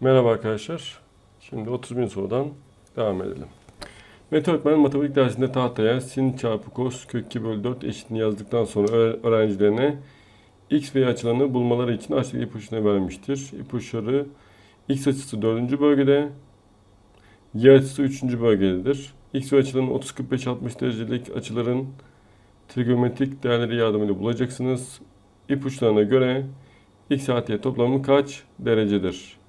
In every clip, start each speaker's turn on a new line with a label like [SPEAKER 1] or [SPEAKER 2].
[SPEAKER 1] Merhaba arkadaşlar. Şimdi 30 bin sorudan devam edelim. Mete öğretmen matematik dersinde tahtaya sin çarpı kos kök 2 bölü 4 eşitini yazdıktan sonra öğ- öğrencilerine x ve y açılarını bulmaları için aşağıdaki ipuçlarını vermiştir. İpuçları x açısı 4. bölgede, y açısı 3. bölgededir. x ve açıların 30-45-60 derecelik açıların trigonometrik değerleri yardımıyla bulacaksınız. İpuçlarına göre x artı y toplamı kaç derecedir?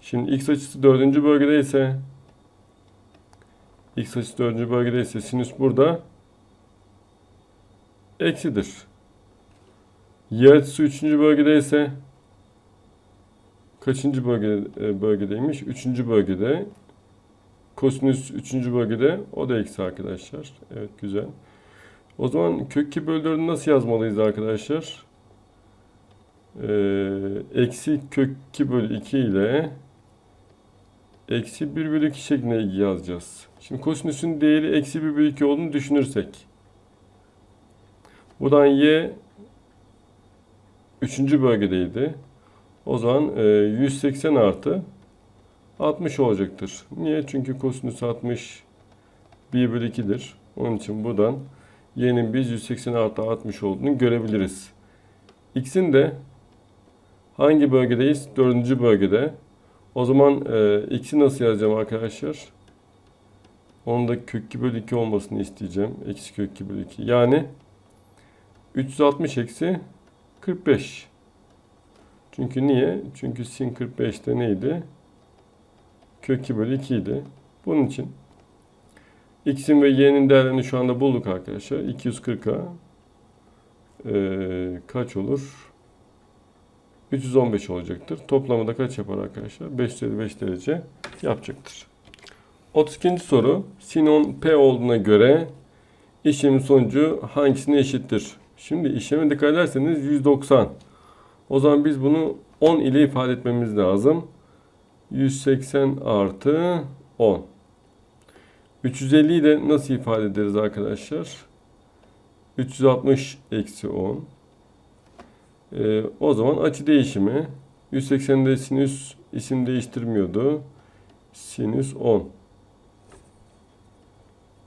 [SPEAKER 1] Şimdi x açısı 4. bölgede ise x açısı 4. bölgede ise sinüs burada eksidir. Y açısı 3. bölgede ise kaçıncı bölge, e, bölgedeymiş? 3. bölgede. Kosinüs 3. bölgede. O da eksi arkadaşlar. Evet güzel. O zaman kök 2 bölü 4'ü nasıl yazmalıyız arkadaşlar? Ee, eksi kök 2 bölü 2 ile eksi 1 bölü 2 şeklinde yazacağız. Şimdi kosinüsün değeri eksi 1 bölü 2 olduğunu düşünürsek. Buradan y 3. bölgedeydi. O zaman e, 180 artı 60 olacaktır. Niye? Çünkü kosinüs 60 1 bölü 2'dir. Onun için buradan y'nin biz 180 artı 60 olduğunu görebiliriz. x'in de hangi bölgedeyiz? 4. bölgede. O zaman e, x'i nasıl yazacağım arkadaşlar? Onun da kök 2 bölü 2 olmasını isteyeceğim. Eksi kök 2 bölü 2. Yani 360 eksi 45. Çünkü niye? Çünkü sin 45'te neydi? Kök 2 bölü 2 idi. Bunun için x'in ve y'nin değerlerini şu anda bulduk arkadaşlar. 240'a e, kaç olur? 315 olacaktır. Toplamı da kaç yapar arkadaşlar? 555 derece yapacaktır. 32. soru. Sin P olduğuna göre işlemin sonucu hangisine eşittir? Şimdi işleme dikkat ederseniz 190. O zaman biz bunu 10 ile ifade etmemiz lazım. 180 artı 10. 350'yi de nasıl ifade ederiz arkadaşlar? 360 eksi 10. Ee, o zaman açı değişimi 180'de sinüs isim değiştirmiyordu. Sinüs 10.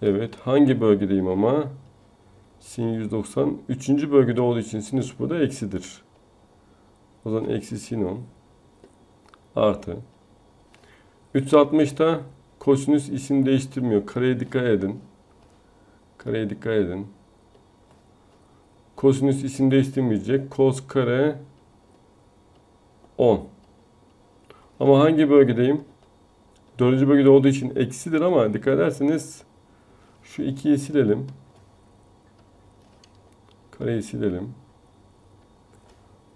[SPEAKER 1] Evet hangi bölgedeyim ama? Sin 190. Üçüncü bölgede olduğu için sinüs burada eksidir. O zaman eksi sin 10 artı 360'da kosinüs isim değiştirmiyor. Kareye dikkat edin. Kareye dikkat edin. Kosinüs isim değiştirmeyecek. Kos kare 10. Ama hangi bölgedeyim? Dördüncü bölgede olduğu için eksidir ama dikkat ederseniz şu 2'yi silelim. Kareyi silelim.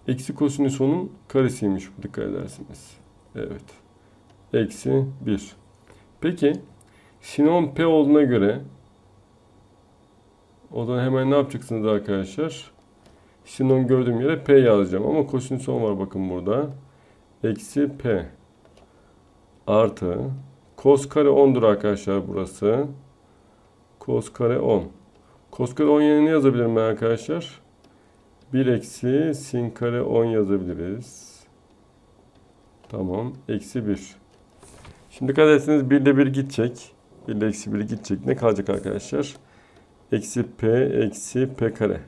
[SPEAKER 1] Eksi kosinüs onun karesiymiş bu dikkat ederseniz. Evet. Eksi 1. Peki sin P olduğuna göre o zaman hemen ne yapacaksınız arkadaşlar? Sin gördüğüm yere P yazacağım ama kosinüs 10 var bakın burada. Eksi P artı kos kare 10'dur arkadaşlar burası. Kos kare 10. Kos kare 10 yerine ne yazabilirim ben arkadaşlar? 1 eksi sin kare 10 yazabiliriz. Tamam. Eksi 1. Şimdi dikkat ederseniz 1 ile 1 gidecek. 1 ile eksi 1 gidecek. Ne kalacak arkadaşlar? Eksi P eksi P kare.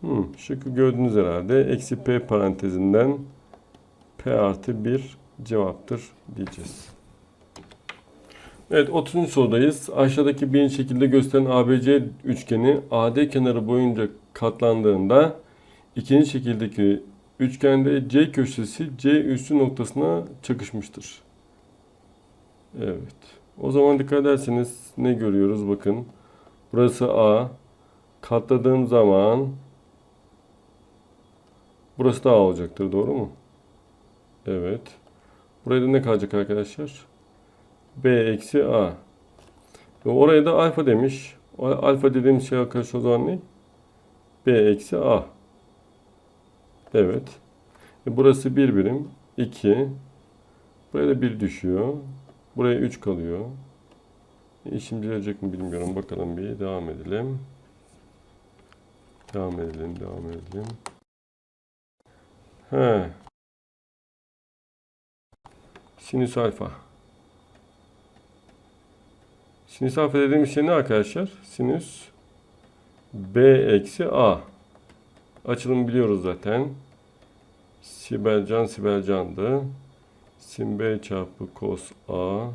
[SPEAKER 1] Hmm, şıkkı gördünüz herhalde. Eksi P parantezinden P artı 1 cevaptır diyeceğiz. Evet 30. sorudayız. Aşağıdaki birinci şekilde gösteren ABC üçgeni AD kenarı boyunca katlandığında ikinci şekildeki üçgende C köşesi C üssü noktasına çakışmıştır. Evet. O zaman dikkat ederseniz ne görüyoruz bakın. Burası A. Katladığım zaman burası da A olacaktır. Doğru mu? Evet. Buraya da ne kalacak arkadaşlar? B eksi A. Ve oraya da alfa demiş. Alfa dediğim şey arkadaşlar o zaman ne? B eksi A. Evet. E burası 1 birim. 2. Buraya da 1 düşüyor. Buraya 3 kalıyor. E işimize yarayacak mı bilmiyorum. Bakalım bir. Devam edelim. Devam edelim. Devam edelim. He. Sinüs alfa. Sinüs alfa dediğimiz şey ne arkadaşlar? Sinüs B eksi A. Açılımı biliyoruz zaten. Sibelcan Sibelcan'dı. Sin B çarpı cos A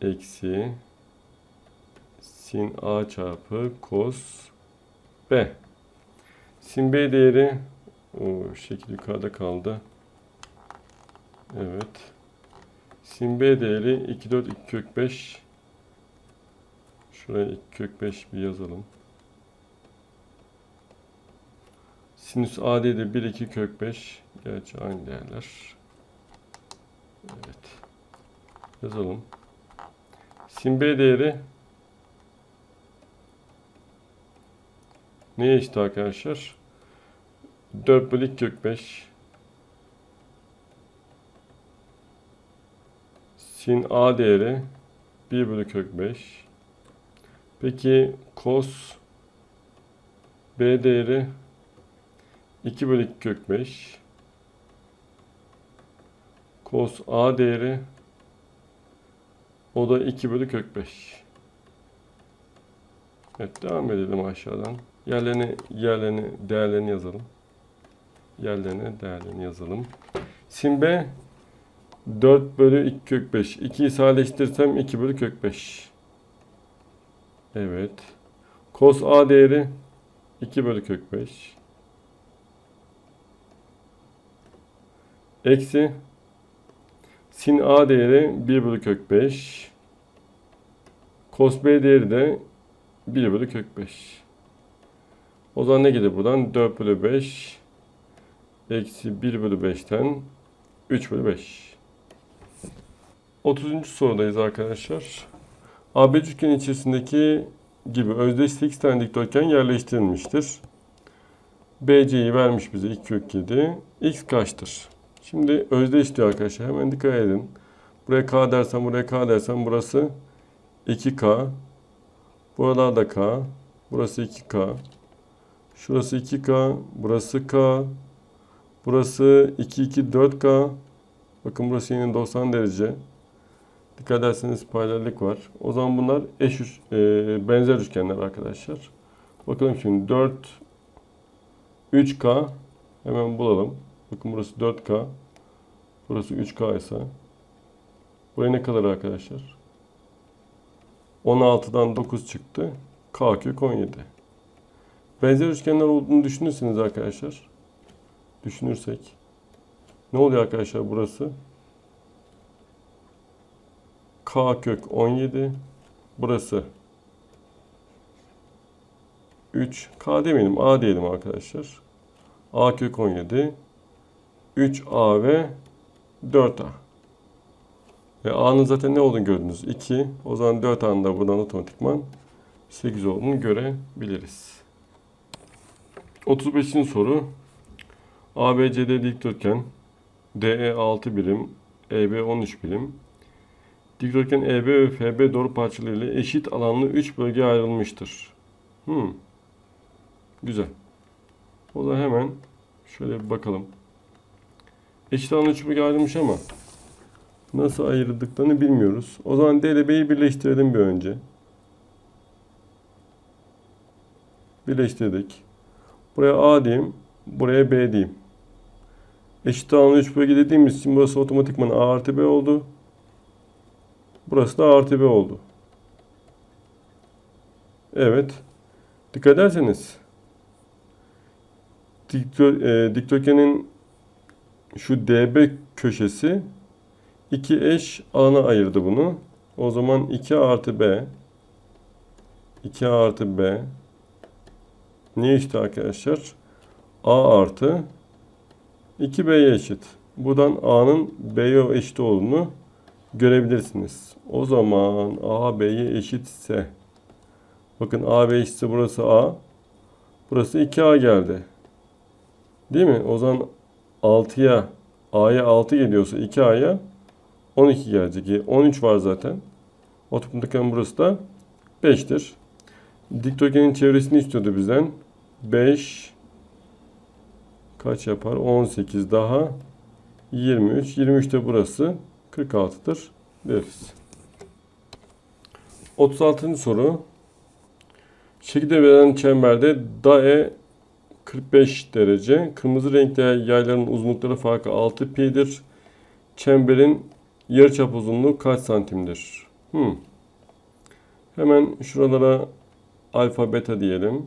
[SPEAKER 1] eksi sin A çarpı cos B. Sin B değeri o şekil yukarıda kaldı. Evet. Sin B değeri 2 4 2 kök 5. Şuraya 2 kök 5 bir yazalım. Sinüs AD de 1 2 kök 5. Gerçi aynı değerler. Evet. Yazalım. Sin B değeri neye eşit arkadaşlar? 4 bölü 2 kök 5. Sin A değeri 1 bölü kök 5. Peki cos B değeri 2 bölü 2 kök 5. Cos A değeri o da 2 bölü kök 5. Evet devam edelim aşağıdan. Yerlerini, yerlerini, değerlerini yazalım. Yerlerine değerlerini yazalım. Sin B 4 bölü 2 kök 5. 2'yi sadeleştirirsem 2 bölü kök 5. Evet. Cos A değeri 2 bölü kök 5. Eksi sin A değeri 1 bölü kök 5. Cos B değeri de 1 bölü kök 5. O zaman ne gelir buradan? 4 bölü 5 eksi 1 bölü 5'ten 3 bölü 5. 30. sorudayız arkadaşlar. AB üçgen içerisindeki gibi özdeş 8 tane dikdörtgen yerleştirilmiştir. BC'yi vermiş bize 2 kök 7. X kaçtır? Şimdi özdeş diyor arkadaşlar. Hemen dikkat edin. Buraya K dersen, buraya K dersen burası 2K. Buralar da K. Burası 2K. Şurası 2K. Burası K. Burası 2, 2, 4K. Bakın burası yine 90 derece. Dikkat ederseniz paralellik var. O zaman bunlar eş e, benzer üçgenler arkadaşlar. Bakalım şimdi 4 3K hemen bulalım. Bakın burası 4K. Burası 3K ise buraya ne kadar arkadaşlar? 16'dan 9 çıktı. K kök 17. Benzer üçgenler olduğunu düşünürseniz arkadaşlar. Düşünürsek. Ne oluyor arkadaşlar burası? K kök 17. Burası 3. K demeyelim. A diyelim arkadaşlar. A kök 17. 3A ve 4A. Ve A'nın zaten ne olduğunu gördünüz? 2. O zaman 4A'nın da buradan otomatikman 8 olduğunu görebiliriz. 35. soru. ABCD dikdörtgen. DE 6 birim. EB 13 birim. Dikdörtgen EB ve FB doğru parçalarıyla eşit alanlı 3 bölgeye ayrılmıştır. Hmm. Güzel. O zaman hemen şöyle bir bakalım. Eşit 3 bölgeye ayrılmış ama nasıl ayrıldıklarını bilmiyoruz. O zaman D ile B'yi birleştirelim bir önce. Birleştirdik. Buraya A diyeyim. Buraya B diyeyim. Eşit alanlı 3 bölge dediğimiz için burası otomatikman A artı B oldu. Burası da A artı B oldu. Evet. Dikkat ederseniz e, dikdörtgenin şu DB köşesi iki eş alana ayırdı bunu. O zaman 2 artı B 2 artı B ne eşit arkadaşlar? A artı 2B'ye eşit. Buradan A'nın B'ye eşit olduğunu görebilirsiniz. O zaman A B'ye eşitse bakın A B eşitse burası A. Burası 2A geldi. Değil mi? O zaman 6'ya A'ya 6 geliyorsa 2A'ya 12 gelecek. 13 var zaten. Otomatikman burası da 5'tir. Dikdörtgenin çevresini istiyordu bizden. 5 kaç yapar? 18 daha 23. 23 de burası 46'dır deriz. 36. soru. Şekilde verilen çemberde DAE 45 derece. Kırmızı renkte yayların uzunlukları farkı 6 pi'dir. Çemberin yarıçap uzunluğu kaç santimdir? Hmm. Hemen şuralara alfa beta diyelim.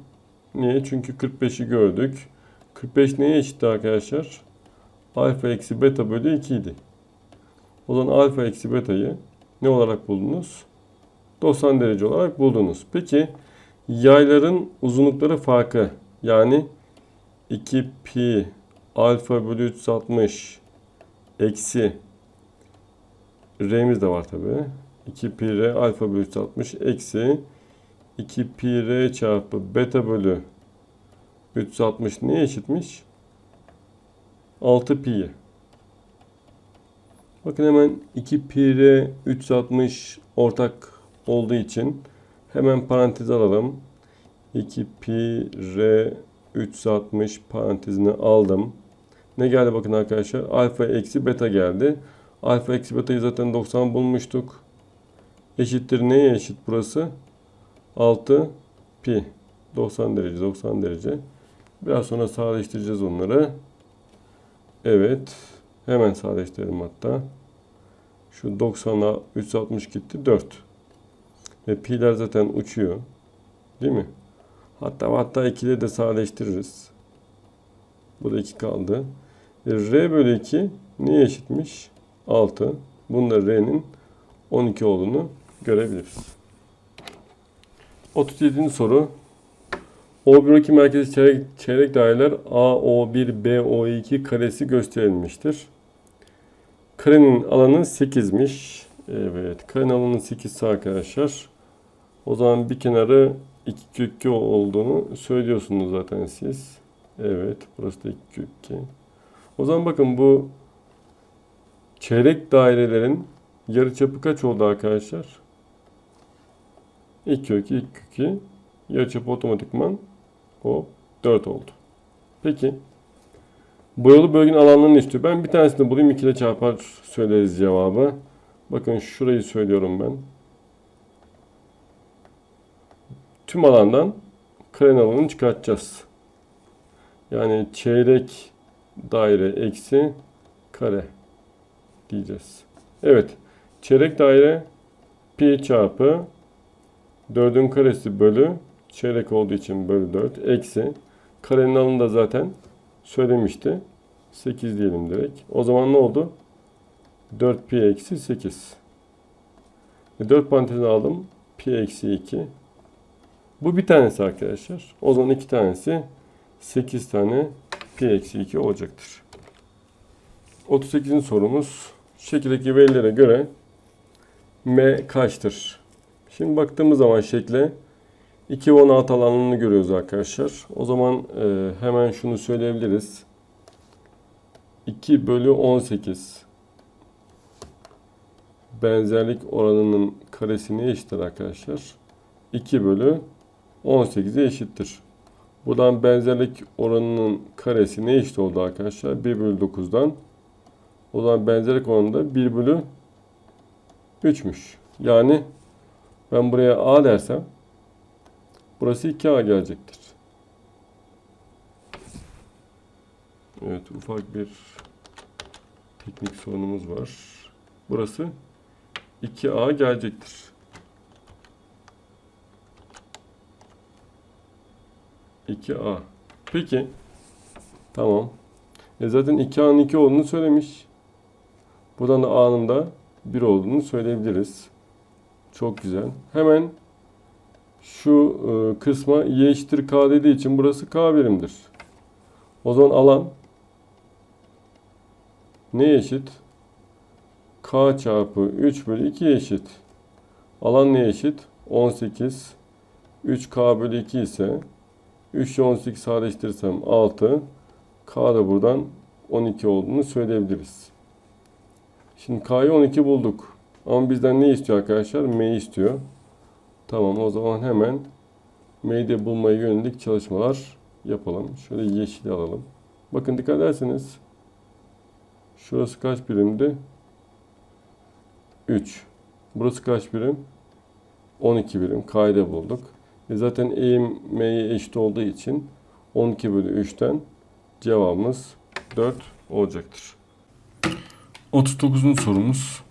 [SPEAKER 1] Niye? Çünkü 45'i gördük. 45 neye eşitti arkadaşlar? Alfa eksi beta bölü 2 idi. O zaman alfa eksi beta'yı ne olarak buldunuz? 90 derece olarak buldunuz. Peki yayların uzunlukları farkı yani 2 pi alfa bölü 360 eksi r'miz de var tabi. 2 pi r alfa bölü 360 eksi 2 pi r çarpı beta bölü 360 neye eşitmiş? 6 pi'ye. Bakın hemen 2 pi r 360 ortak olduğu için hemen parantez alalım. 2 pi r 360 parantezini aldım. Ne geldi bakın arkadaşlar? Alfa eksi beta geldi. Alfa eksi beta'yı zaten 90 bulmuştuk. Eşittir neye eşit burası? 6 pi. 90 derece 90 derece. Biraz sonra sadeleştireceğiz onları. Evet. Hemen sadeleştirelim hatta. Şu 90'a 360 gitti 4. Ve pi'ler zaten uçuyor. Değil mi? Hatta hatta 2'de de sadeleştiririz. Bu da 2 kaldı. E, R bölü 2 neye eşitmiş? 6. Bunda R'nin 12 olduğunu görebiliriz. 37. soru. O1-12 merkezi çeyrek, çeyrek daireler AO1 BO2 karesi gösterilmiştir. Karenin alanı 8'miş. Evet, karenin alanı 8 arkadaşlar. O zaman bir kenarı 2 kök 2 olduğunu söylüyorsunuz zaten siz. Evet, burası da 2 kök 2. O zaman bakın bu çeyrek dairelerin yarıçapı kaç oldu arkadaşlar? 2 kök 2, 2 kök 2. Yarıçapı otomatikman o 4 oldu. Peki. Boyalı bölgenin alanlarını istiyor. Ben bir tanesini bulayım. 2 ile çarpar söyleriz cevabı. Bakın şurayı söylüyorum ben. Tüm alandan karenin alanını çıkartacağız. Yani çeyrek daire eksi kare diyeceğiz. Evet. Çeyrek daire pi çarpı 4'ün karesi bölü çeyrek olduğu için bölü 4 eksi karenin alanı da zaten söylemişti. 8 diyelim direkt. O zaman ne oldu? 4 pi eksi 8. E 4 parantezini aldım. Pi eksi 2. Bu bir tanesi arkadaşlar. O zaman iki tanesi 8 tane pi eksi 2 olacaktır. 38. sorumuz. Şekildeki verilere göre m kaçtır? Şimdi baktığımız zaman şekle 2 ve 16 alanını görüyoruz arkadaşlar. O zaman e, hemen şunu söyleyebiliriz. 2 bölü 18 benzerlik oranının karesine eşittir arkadaşlar. 2 bölü 18'e eşittir. Buradan benzerlik oranının karesi ne eşit oldu arkadaşlar? 1 bölü 9'dan. O zaman benzerlik oranı da 1 bölü 3'müş. Yani ben buraya A dersem burası 2A gelecektir. Evet ufak bir teknik sorunumuz var. Burası 2A gelecektir. İki A. Peki. Tamam. E zaten 2A'nın 2 olduğunu söylemiş. Buradan da A'nın da 1 olduğunu söyleyebiliriz. Çok güzel. Hemen şu e, kısma y eşittir k dediği için burası k birimdir. O zaman alan ne eşit? k çarpı 3 bölü 2 eşit. Alan ne eşit? 18. 3k bölü 2 ise 3 ile 18 sadeleştirirsem 6. K da buradan 12 olduğunu söyleyebiliriz. Şimdi K'yı 12 bulduk. Ama bizden ne istiyor arkadaşlar? M istiyor. Tamam o zaman hemen M'yi de bulmaya yönelik çalışmalar yapalım. Şöyle yeşil alalım. Bakın dikkat ederseniz Şurası kaç birimdi? 3. Burası kaç birim? 12 birim. Kayda bulduk. E zaten eğim eşit olduğu için 12 bölü 3'ten cevabımız 4 olacaktır. 39. sorumuz.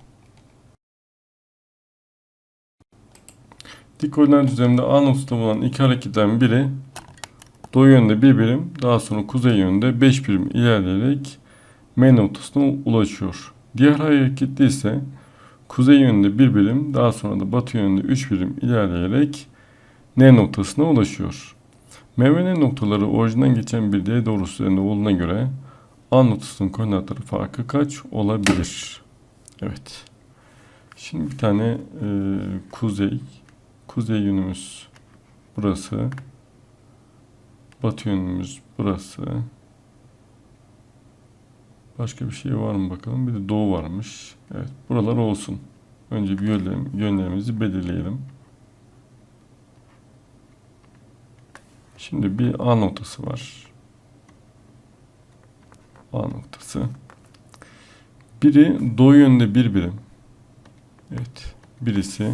[SPEAKER 1] Dik ordinat düzleminde A noktasında bulunan iki hareketten biri doğu yönde bir birim, daha sonra kuzey yönde 5 birim ilerleyerek M noktasına ulaşıyor. Diğer hareketli ise kuzey yönde bir birim, daha sonra da batı yönde 3 birim ilerleyerek N noktasına ulaşıyor. M ve N noktaları orijinden geçen bir D doğrusu üzerinde olduğuna göre A noktasının koordinatları farkı kaç olabilir? Evet. Şimdi bir tane e, kuzey, kuzey yönümüz burası. Batı yönümüz burası. Başka bir şey var mı bakalım. Bir de doğu varmış. Evet, buralar olsun. Önce bir yönlerim, yönlerimizi belirleyelim. Şimdi bir A noktası var. A noktası. Biri doğu yönde bir birim. Evet. Birisi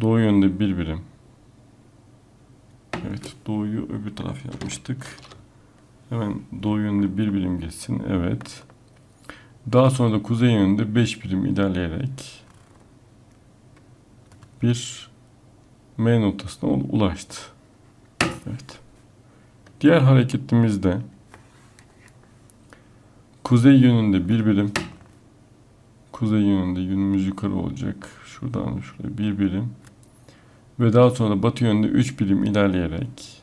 [SPEAKER 1] doğu yönde bir birim. Evet. Doğuyu öbür taraf yapmıştık. Hemen doğu yönde bir birim geçsin. Evet. Daha sonra da kuzey yönde 5 birim ilerleyerek bir M noktasına ulaştı. Evet. Diğer hareketimizde kuzey yönünde bir birim kuzey yönünde yönümüz yukarı olacak. Şuradan şuraya bir birim ve daha sonra batı yönünde 3 birim ilerleyerek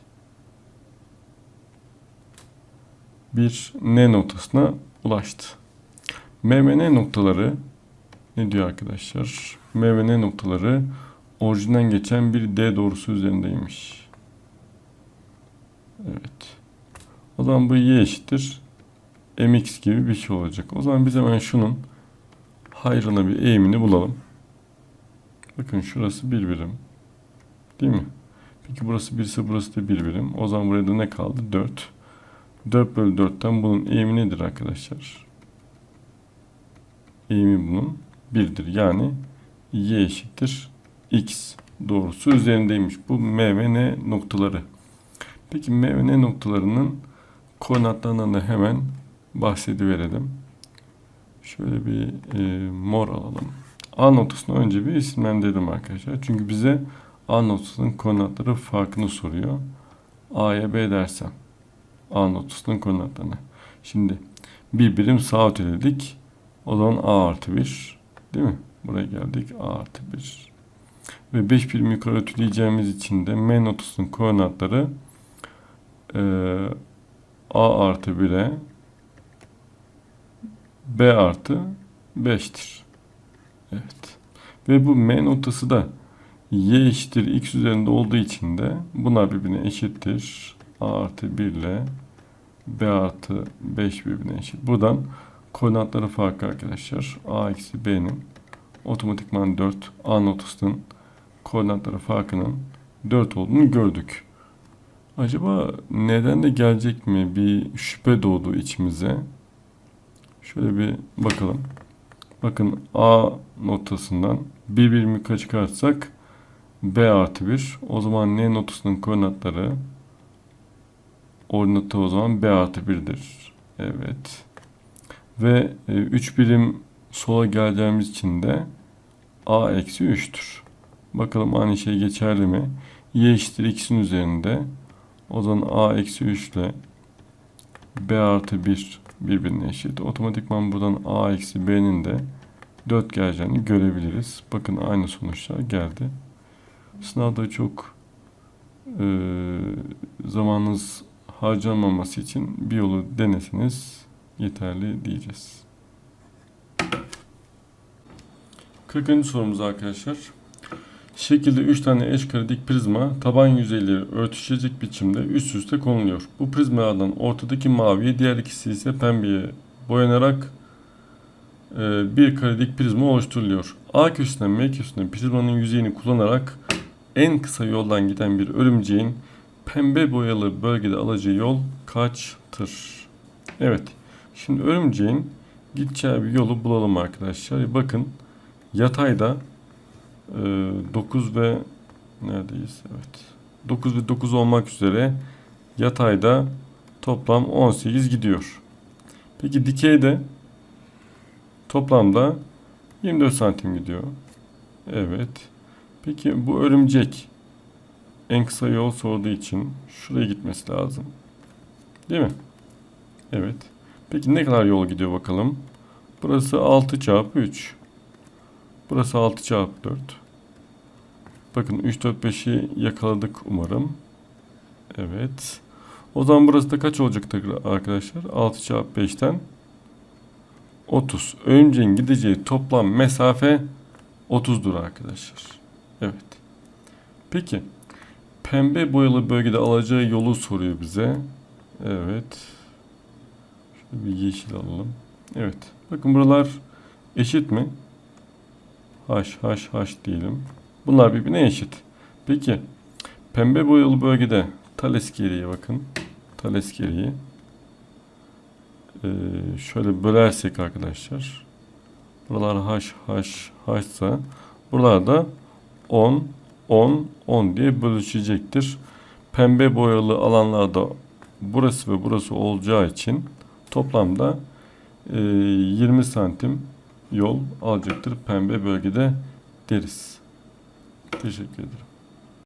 [SPEAKER 1] bir N noktasına ulaştı. M ve N noktaları ne diyor arkadaşlar? M ve N noktaları orijinden geçen bir D doğrusu üzerindeymiş. Evet. O zaman bu y eşittir. mx gibi bir şey olacak. O zaman biz hemen şunun hayrına bir eğimini bulalım. Bakın şurası bir birim. Değil mi? Peki burası 1 ise burası da bir birim. O zaman buraya da ne kaldı? 4. 4 bölü 4'ten bunun eğimi nedir arkadaşlar? Eğimi bunun 1'dir. Yani y eşittir x doğrusu üzerindeymiş. Bu m ve n noktaları. Peki M ve N noktalarının koordinatlarından da hemen bahsediverelim. Şöyle bir e, mor alalım. A noktasını önce bir isimlendirelim arkadaşlar. Çünkü bize A noktasının koordinatları farkını soruyor. A'ya B dersem A noktasının koordinatlarını. Şimdi bir birim sağ öteledik. O zaman A artı 1. Değil mi? Buraya geldik. A artı 1. Ve 5 birim yukarı ötüleyeceğimiz için de M noktasının koordinatları ee, A artı 1'e B artı 5'tir. Evet. Ve bu M noktası da Y eşittir X üzerinde olduğu için de bunlar birbirine eşittir. A artı 1 ile B artı 5 birbirine eşit. Buradan koordinatları farkı arkadaşlar. A eksi B'nin otomatikman 4 A noktasının koordinatları farkının 4 olduğunu gördük. Acaba neden de gelecek mi? Bir şüphe doğdu içimize. Şöyle bir bakalım. Bakın A noktasından bir birimi çıkartsak B artı 1. O zaman N noktasının koordinatları ordinatı o zaman B artı 1'dir. Evet. Ve 3 e, birim sola geleceğimiz için de A eksi 3'tür. Bakalım aynı şey geçerli mi? Y eşittir x'in üzerinde o zaman a eksi 3 ile b artı 1 birbirine eşit. Otomatikman buradan a eksi b'nin de 4 geleceğini görebiliriz. Bakın aynı sonuçlar geldi. Sınavda çok e, zamanınız harcanmaması için bir yolu deneseniz yeterli diyeceğiz. 40. sorumuz arkadaşlar. Şekilde 3 tane eşkare dik prizma taban yüzeyleri örtüşecek biçimde üst üste konuluyor. Bu prizmalardan ortadaki maviye diğer ikisi ise pembeye boyanarak e, bir kare dik prizma oluşturuluyor. A köşesinden M köşesine prizmanın yüzeyini kullanarak en kısa yoldan giden bir örümceğin pembe boyalı bölgede alacağı yol kaçtır? Evet. Şimdi örümceğin gideceği bir yolu bulalım arkadaşlar. Bakın yatayda 9 ve neredeyiz? Evet. 9 ve 9 olmak üzere yatayda toplam 18 gidiyor. Peki dikeyde toplamda 24 santim gidiyor. Evet. Peki bu örümcek en kısa yol sorduğu için şuraya gitmesi lazım. Değil mi? Evet. Peki ne kadar yol gidiyor bakalım? Burası 6 çarpı 3. Burası 6 çarpı 4. Bakın 3, 4, 5'i yakaladık umarım. Evet. O zaman burası da kaç olacaktır arkadaşlar? 6 çarpı 5'ten 30. Örümceğin gideceği toplam mesafe 30'dur arkadaşlar. Evet. Peki. Pembe boyalı bölgede alacağı yolu soruyor bize. Evet. Şöyle bir yeşil alalım. Evet. Bakın buralar eşit mi? Haş haş haş diyelim. Bunlar birbirine eşit. Peki. Pembe boyalı bölgede Thales geriye bakın. Thales geriye. Ee, şöyle bölersek arkadaşlar. Buralar haş haş haşsa buralar da 10 10 10 diye bölüşecektir. Pembe boyalı alanlarda burası ve burası olacağı için toplamda e, 20 santim yol alacaktır pembe bölgede deriz. Teşekkür ederim.